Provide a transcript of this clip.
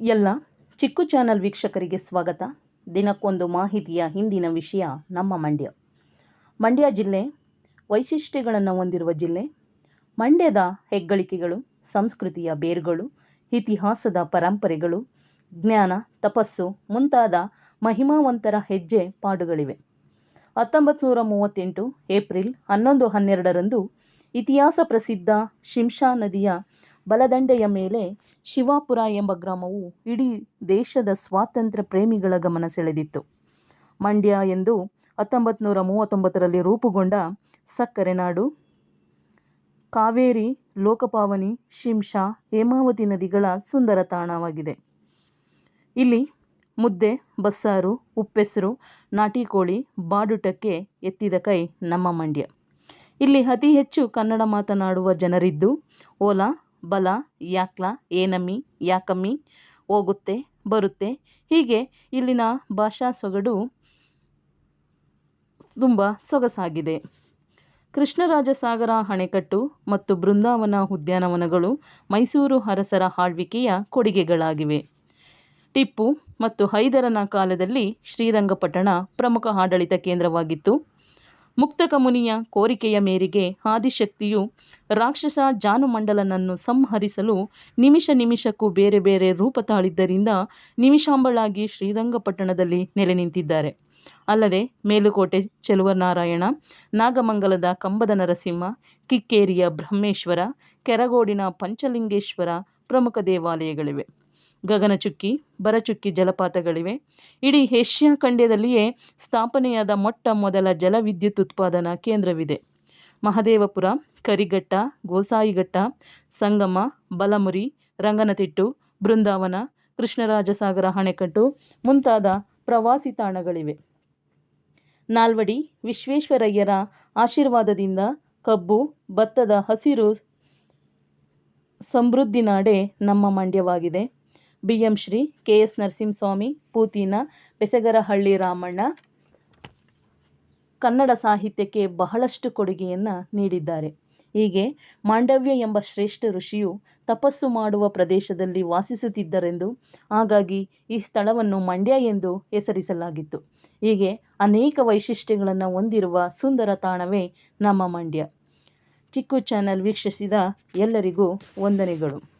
ಎಲ್ಲ ಚಿಕ್ಕು ಚಾನಲ್ ವೀಕ್ಷಕರಿಗೆ ಸ್ವಾಗತ. ದಿನಕ್ಕೊಂದು ಮಾಹಿತಿಯ ಹಿಂದಿನ ವಿಷಯ, ನಮ್ಮ ಮಂಡ್ಯ. ಮಂಡ್ಯ ಜಿಲ್ಲೆ ವೈಶಿಷ್ಟ್ಯಗಳನ್ನು ಹೊಂದಿರುವ ಜಿಲ್ಲೆ. ಮಂಡ್ಯದ ಹೆಗ್ಗಳಿಕೆಗಳು, ಸಂಸ್ಕೃತಿಯ ಬೇರುಗಳು, ಇತಿಹಾಸದ ಪರಂಪರೆಗಳು, ಜ್ಞಾನ, ತಪಸ್ಸು ಮುಂತಾದ ಮಹಿಮಾವಂತರ ಹೆಜ್ಜೆ ಪಾಡುಗಳಿವೆ. ಹತ್ತೊಂಬತ್ತು ನೂರ ಮೂವತ್ತೆಂಟು ಏಪ್ರಿಲ್ ಹನ್ನೊಂದು ಹನ್ನೆರಡರಂದು ಇತಿಹಾಸ ಪ್ರಸಿದ್ಧ ಶಿಂಷಾ ನದಿಯ ಬಲದಂಡೆಯ ಮೇಲೆ ಶಿವಾಪುರ ಎಂಬ ಗ್ರಾಮವು ಇಡೀ ದೇಶದ ಸ್ವಾತಂತ್ರ್ಯ ಪ್ರೇಮಿಗಳ ಗಮನ ಸೆಳೆದಿತ್ತು. ಮಂಡ್ಯ ಎಂದು ಹತ್ತೊಂಬತ್ತು ನೂರ ಮೂವತ್ತೊಂಬತ್ತರಲ್ಲಿ ರೂಪುಗೊಂಡ ಸಕ್ಕರೆ ನಾಡು, ಕಾವೇರಿ, ಲೋಕಪಾವನಿ, ಶಿಂಷಾ, ಹೇಮಾವತಿ ನದಿಗಳ ಸುಂದರ ತಾಣವಾಗಿದೆ. ಇಲ್ಲಿ ಮುದ್ದೆ, ಬಸ್ಸಾರು, ಉಪ್ಪೆಸರು ನಾಟಿ ಕೋಳಿ ಬಾಡುಟಕ್ಕೆ ಎತ್ತಿದ ಕೈ ನಮ್ಮ ಮಂಡ್ಯ. ಇಲ್ಲಿ ಅತಿ ಹೆಚ್ಚು ಕನ್ನಡ ಮಾತನಾಡುವ ಜನರಿದ್ದು ಓಲಾ ಬಲ, ಯಾಕ್ಲ, ಏನಮ್ಮಿ, ಯಾಕಮ್ಮಿ, ಹೋಗುತ್ತೆ, ಬರುತ್ತೆ. ಹೀಗೆ ಇಲ್ಲಿನ ಭಾಷಾ ಸೊಗಡು ತುಂಬ ಸೊಗಸಾಗಿದೆ. ಕೃಷ್ಣರಾಜಸಾಗರ ಅಣೆಕಟ್ಟು ಮತ್ತು ಬೃಂದಾವನ ಉದ್ಯಾನವನಗಳು ಮೈಸೂರು ಅರಸರ ಆಳ್ವಿಕೆಯ ಕೊಡುಗೆಗಳಾಗಿವೆ. ಟಿಪ್ಪು ಮತ್ತು ಹೈದರನ ಕಾಲದಲ್ಲಿ ಶ್ರೀರಂಗಪಟ್ಟಣ ಪ್ರಮುಖ ಆಡಳಿತ ಕೇಂದ್ರವಾಗಿತ್ತು. ಮುಕ್ತಕ ಮುನಿಯ ಕೋರಿಕೆಯ ಮೇರೆಗೆ ಆದಿಶಕ್ತಿಯು ರಾಕ್ಷಸ ಜಾನುಮಂಡಲನನ್ನು ಸಂಹರಿಸಲು ನಿಮಿಷ ನಿಮಿಷಕ್ಕೂ ಬೇರೆ ಬೇರೆ ರೂಪ ತಾಳಿದ್ದರಿಂದ ನಿಮಿಷಾಂಬಳಾಗಿ ಶ್ರೀರಂಗಪಟ್ಟಣದಲ್ಲಿ ನೆಲೆ ನಿಂತಿದ್ದಾರೆ. ಅಲ್ಲದೆ ಮೇಲುಕೋಟೆ ಚೆಲುವನಾರಾಯಣ, ನಾಗಮಂಗಲದ ಕಂಬದ ನರಸಿಂಹ, ಕಿಕ್ಕೇರಿಯ ಬ್ರಹ್ಮೇಶ್ವರ, ಕೆರಗೋಡಿನ ಪಂಚಲಿಂಗೇಶ್ವರ ಪ್ರಮುಖ ದೇವಾಲಯಗಳಿವೆ. ಗಗನಚುಕ್ಕಿ ಬರಚುಕ್ಕಿ ಜಲಪಾತಗಳಿವೆ. ಇಡೀ ಏಷ್ಯಾ ಖಂಡದಲ್ಲಿಯೇ ಸ್ಥಾಪನೆಯಾದ ಮೊಟ್ಟ ಮೊದಲ ಜಲವಿದ್ಯುತ್ ಉತ್ಪಾದನಾ ಕೇಂದ್ರವಿದೆ. ಮಹದೇವಪುರ, ಕರಿಘಟ್ಟ, ಗೋಸಾಯಿಘಟ್ಟ, ಸಂಗಮ, ಬಲಮುರಿ, ರಂಗನತಿಟ್ಟು, ಬೃಂದಾವನ, ಕೃಷ್ಣರಾಜಸಾಗರ ಅಣೆಕಟ್ಟು ಮುಂತಾದ ಪ್ರವಾಸಿ ತಾಣಗಳಿವೆ. ನಾಲ್ವಡಿ ವಿಶ್ವೇಶ್ವರಯ್ಯರ ಆಶೀರ್ವಾದದಿಂದ ಕಬ್ಬು, ಭತ್ತದ ಹಸಿರು ಸಮೃದ್ಧಿ ನಾಡೆ ನಮ್ಮ ಮಂಡ್ಯವಾಗಿದೆ. B M Shri K S Narasimhaswamy, Putina Besagarahalli Ramanna. Kannada ಸಾಹಿತ್ಯಕ್ಕೆ ಬಹಳಷ್ಟು ಕೊಡುಗೆಯನ್ನು ನೀಡಿದ್ದಾರೆ. ಹೀಗೆ ಮಾಂಡವ್ಯ ಎಂಬ ಶ್ರೇಷ್ಠ ಋಷಿಯು ತಪಸ್ಸು ಮಾಡುವ ಪ್ರದೇಶದಲ್ಲಿ ವಾಸಿಸುತ್ತಿದ್ದರೆಂದು ಹಾಗಾಗಿ ಈ ಸ್ಥಳವನ್ನು ಮಂಡ್ಯ ಎಂದು ಹೆಸರಿಸಲಾಗಿತ್ತು. ಹೀಗೆ ಅನೇಕ ವೈಶಿಷ್ಟ್ಯಗಳನ್ನು ಹೊಂದಿರುವ ಸುಂದರ ತಾಣವೇ ನಮ್ಮ ಮಂಡ್ಯ. ಚಿಕ್ಕು ಚಾನಲ್ ವೀಕ್ಷಿಸಿದ ಎಲ್ಲರಿಗೂ ವಂದನೆಗಳು.